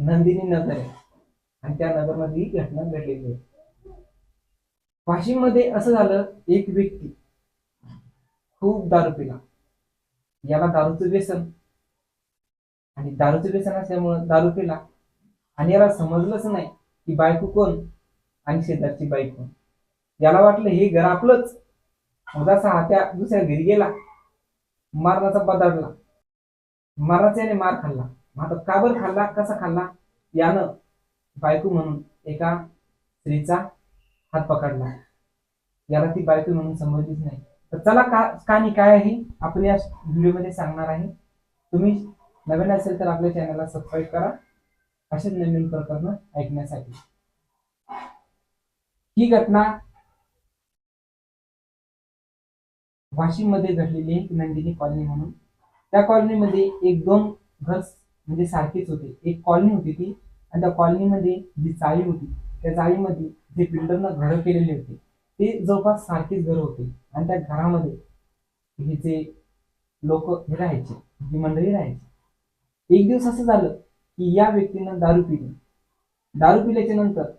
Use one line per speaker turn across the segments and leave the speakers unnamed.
नंदिनी नगर आहे. आणि त्या नगरमध्ये ही घटना घडलेली आहे. वाशिममध्ये असं झालं एक व्यक्ती खूप दारू पिला. याला दारूचं व्यसन. आणि दारूचं व्यसन असल्यामुळं दारू पिला. आणि याला समजलंच नाही की बायको कोण आणि शेजारची बायको याला वाटलं हे घर आपलंच. उदासा हा त्या दुसऱ्या घरी गेला. मारण्याचा बदाडला मारण्याचा याने मार खाल्ला. आता का बरं खाल्ला? कसा खाल्ला? यानं बायको म्हणून एका स्त्रीचा हात पकडला. याला ती बायको म्हणून समजलीच नाही. तर चला का कहाणी काय आहे? आपण या व्हिडिओमध्ये सांगणार आहे. तुम्ही नवीन असेल तर आपल्या चॅनलला सबस्क्राईब करा. असेच नवीन प्रकरण ऐकण्यासाठी. ही घटना वाशिममध्ये घडलेली आहे नंदिनी कॉलनी म्हणून. त्या कॉलनीमध्ये एक दोन घर म्हणजे सारखीच होती. एक कॉलनी होती ती आणि त्या कॉलनीमध्ये जी चाळी होती त्या चाळीमध्ये जे बिल्डरनं घरं केलेली होती ते जवळपास सारखीच घरं होती. आणि त्या घरामध्ये हे जे लोक हे राहायचे ही मंडळी राहायची. एक दिवस असं झालं की या व्यक्तीनं दारू पिली. दारू पिल्याच्या नंतर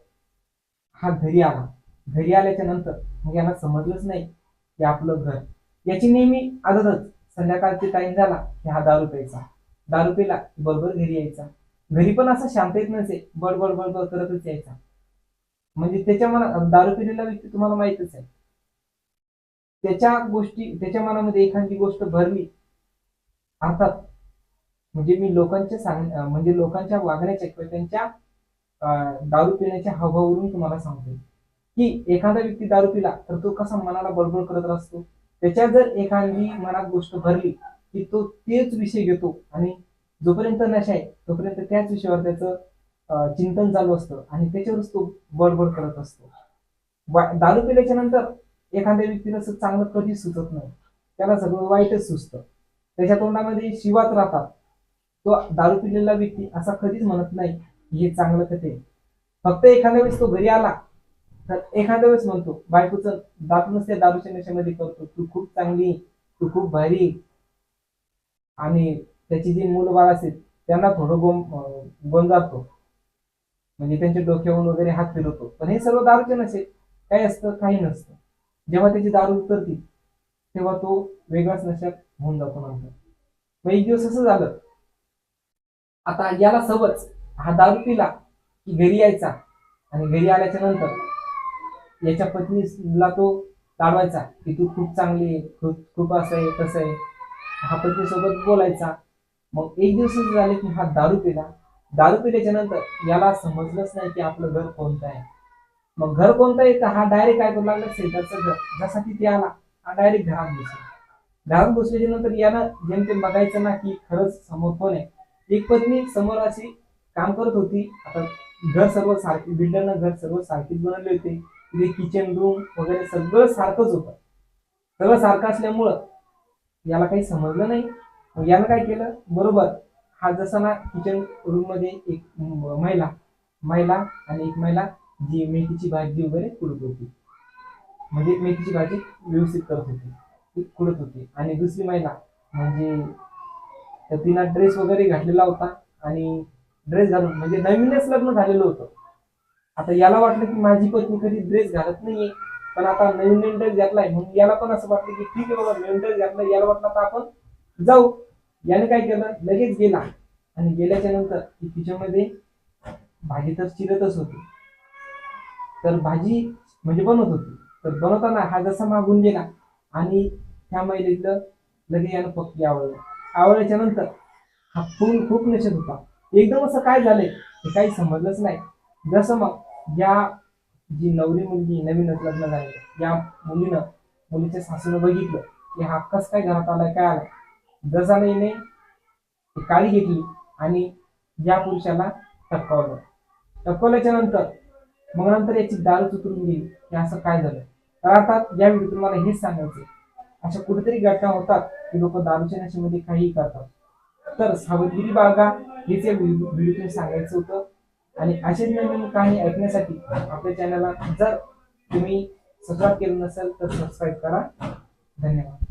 हा घरी आला. घरी आल्याच्यानंतर मग याला समजलंच नाही की आपलं घर. याची नेहमी आदतच संध्याकाळची टाइम झाला की हा दारू प्यायचा. दारू पिला बरोबर घरी यायचा. घरी पण असं शांत येत नसे बडबड बडबड करतच यायचा. म्हणजे त्याच्या मनात दारू पिलेला व्यक्ती तुम्हाला माहितच आहे. त्याच्या गोष्टी त्याच्या मनामध्ये एखादी गोष्ट भरली अर्थात म्हणजे मी लोकांच्या सांग म्हणजे लोकांच्या वागण्याच्या किंवा त्यांच्या अं, दारू पिण्याच्या हावभावावरून तुम्हाला सांगतोय. की एखादा व्यक्ती दारू पिला तर तो कसा मनाला बडबड करत असतो? त्याच्या जर एखादी मनात गोष्ट भरली की तो तेच विषय घेतो. आणि जोपर्यंत नशा आहे तोपर्यंत त्याच विषयावर त्याचं चिंतन चालू असतं. आणि त्याच्यावरच तो बडबड करत असतो. दारू पिल्याच्या नंतर एखाद्या व्यक्तीला असं चांगलं कधीच सुचत नाही. त्याला सगळं वाईटच सुचतं. त्याच्या तोंडामध्ये शिवात राहतात. तो दारू पिलेला व्यक्ती असा कधीच म्हणत नाही हे चांगलं कथे फक्त एखाद्या वेळेस तो घरी आला तर एखाद्या वेळेस म्हणतो बायकोचं दारूनच त्या दारूच्या नशेमध्ये करतो. तू खूप चांगली तू खूप भारी आणि त्याची जी मुलं बाळ असतील त्यांना थोडं गोम गोंजातो म्हणजे त्यांच्या डोक्यावरून वगैरे हात फिरवतो. पण हे सर्व दारूचे नसे काही असतं काही नसतं. जेव्हा त्याची दारू उतरती तेव्हा तो वेगळाच नशात होऊन जातो नंतर. मग एक दिवस असं झालं. आता याला सवच हा दारू पिला की घरी यायचा आणि घरी आल्याच्यानंतर याच्या पत्नीला तो लाडवायचा की तू खूप चांगली आहे खूप खूप असं आहे तसं आहे. हा पत्नीसोबत बोलायचा. मग एक दिवस झाले की हा दारू पिला. दारू पिल्याच्या नंतर याला समजलंच नाही की आपलं घर कोणतं आहे. मग घर कोणतं आहे? तर हा डायरेक्ट काय करू लागला? शेजारचं घर. जसा तिथे आला हा डायरेक्ट घरात घुसला घरात बसल्याच्या नंतर यानं जेमतेम बघायचं ना की खरंच समोर कोण आहे. एक पत्नी समोर अशी काम करत होती. आता घर सर्व सारखी बिल्डरनं घर सर्व सारखीच बनवले होते. तिथे किचन रूम वगैरे सगळं सारखंच होतं. सगळं सारखं असल्यामुळं याला काही समजलं नाही. मग यानं काय केलं? बरोबर. हा जसा ना किचन रूममध्ये एक महिला महिला आणि एक महिला जी मेथीची भाजी वगैरे कुडत होती. म्हणजे मेथीची भाजी व्यवस्थित करत होती. ती कुडत होती. आणि दुसरी महिला म्हणजे तर ड्रेस वगैरे घातलेला होता आणि ड्रेस घालून म्हणजे नवीनच लग्न झालेलं होतं. आता याला वाटलं की माझी पत्नी कधी ड्रेस घालत नाहीये. पण आता नवीन नवीन ड्रेस घातलाय. म्हणून याला पण असं वाटलं की ठीक आहे बाबा नवीन ड्रेस याला वाटलं तर आपण जाऊ. याने काय केलं? लगेच गेला. आणि गेल्याच्यानंतर ती भाजी तर चिरतच होती. तर भाजी म्हणजे बनवत होती. तर बनवताना हा जसा मागून गेला आणि त्या महिलेतलं लगे यानं पक्की आवडलं आवडल्याच्या नंतर हा फुल खूप नशेत होता. एकदम असं काय झालंय हे काही समजलंच नाही. जसं मग या जी नवरी मुलगी नवीनच लग्न झाली या मुलीनं मुलीच्या सासूनं बघितलं की हा कस काय घरात आलाय काय आलाय? जसा हिने काळी घेतली आणि या पुरुषाला टपकावलं. टपकवल्याच्या नंतर मग नंतर याची दारूच उतरून गेली की असं काय झालं? तर अर्थात या व्हिडिओतून मला हेच सांगायचं अशा कुठेतरी घटना होतात की लोक दारूच्या नशेमध्ये काहीही करतात. तर सावधगिरी बाळगा हेच या व्हिडिओतून सांगायचं होतं. आणि असेच नवीन कहाणी ऐकण्यासाठी आपल्या चॅनलला जर तुम्ही सबस्क्राईब केलं नसेल तर सबस्क्राईब करा. धन्यवाद.